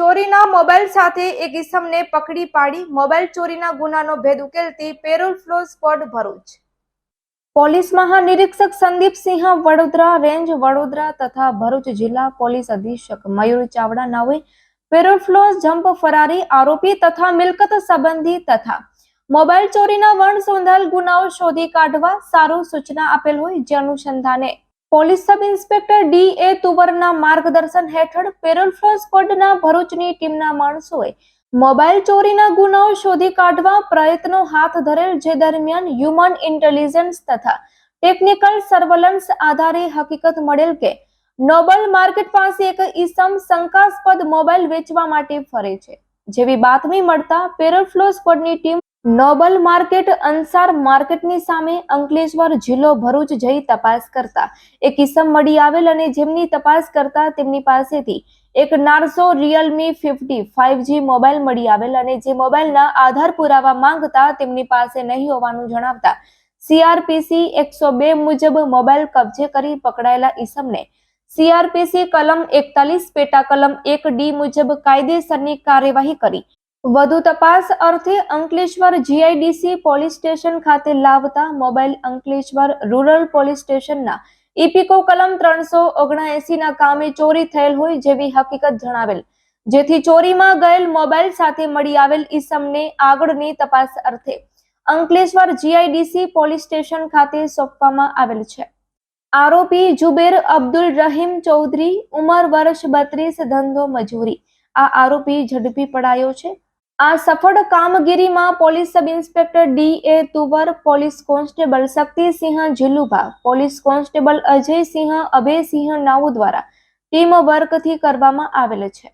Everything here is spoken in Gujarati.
ચોરીના મોબાઈલ સાથે એક ઇસમને પકડી પાડી મોબાઈલ ચોરીના ગુનાનો ભેદ ઉકેલતી parole furlough squad Bharuch. Police મહાનિરીક્ષક Sandeepsinh Vadodara, range Vadodara તથા ભરૂચ જિલ્લા પોલીસ અધિક્ષક મયુર ચાવડા નાવે પેરોલ ફ્લો જમ્પ ફરારી આરોપી તથા મિલકત સંબંધી તથા મોબાઈલ ચોરીના વણ સોંધાયેલ ગુનાઓ શોધી કાઢવા સારું સૂચના આપેલ હોય જે અનુસંધાને police sub inspector D A તુવરના માર્ગદર્શન હેઠળ પેરોલ ફ્લો સ્કોડના ભરૂચની ટીમના માણસોએ મોબાઈલ ચોરીના ગુનાઓ શોધી કાઢવા પ્રયત્નો હાથ ધરેલ જે દરમિયાન હ્યુમન ઇન્ટેલિજન્સ તથા ટેકનિકલ સર્વેલન્સ આધારે હકીકત મળેલ કે નોબલ માર્કેટ પાસે એક ઈસમ શંકાસ્પદ મોબાઈલ વેચવા માટે ફરે છે. જેવી બાતમી મળતા પેરોલ ફ્લો સ્કવોડની ટીમ નોબલ માર્કેટ અંસાર માર્કેટની સામે અંકલેશ્વર જિલ્લો ભરૂચ જઈ તપાસ કરતા. એક કિસમ મળી આવેલ અને જેમની તપાસ કરતા તેમની પાસેથી એક નારસો રિયલમી ફિફ્ટી ફાઈવ મોબાઈલ મળી આવેલ અને જે મોબાઈલના આધાર પુરાવા માંગતા તેમની પાસે નહીં હોવાનું જણાવતા સીઆરપીસી એકસો બે મુજબ મોબાઈલ કબજે કરી પકડાયેલા ઈસમને. સીઆરપીસી કલમ એકતાલીસ પેટા કલમ એક ડી મુજબ કાયદેસરની કાર્યવાહી કરી. વધુ તપાસ અર્થે અંકલેશ્વર જીઆઈડીસી પોલીસ સ્ટેશન ખાતે લાવતા મોબાઈલ અંકલેશ્વર રૂરલ પોલીસ સ્ટેશનના ઇપિકો કલમ ત્રણસો ઓગણએસીના કામે ચોરી થયેલ હોય જેવી હકીકત જણાવેલ. જેથી ચોરીમાં ગયેલ મોબાઈલ સાથે મળી આવેલ ઈસમને આગળની તપાસ અર્થે અંકલેશ્વર જીઆઈડીસી પોલીસ સ્ટેશન ખાતે સોંપવામાં આવેલ છે. આરોપી જુબેર અબ્દુલ રહીમ ચૌધરી, ઉંમર વર્ષ બત્રીસ, ધંધો મજૂરી. આ આરોપી ઝડપી પડાયો છે. આ સફળ કામગીરીમાં police sub inspector D A Tuvar, police constable Shaktisinh Jilubha police constable Ajaysinh Abhaysinh નાઉ દ્વારા ટીમ વર્કથી કરવામાં આવેલ છે.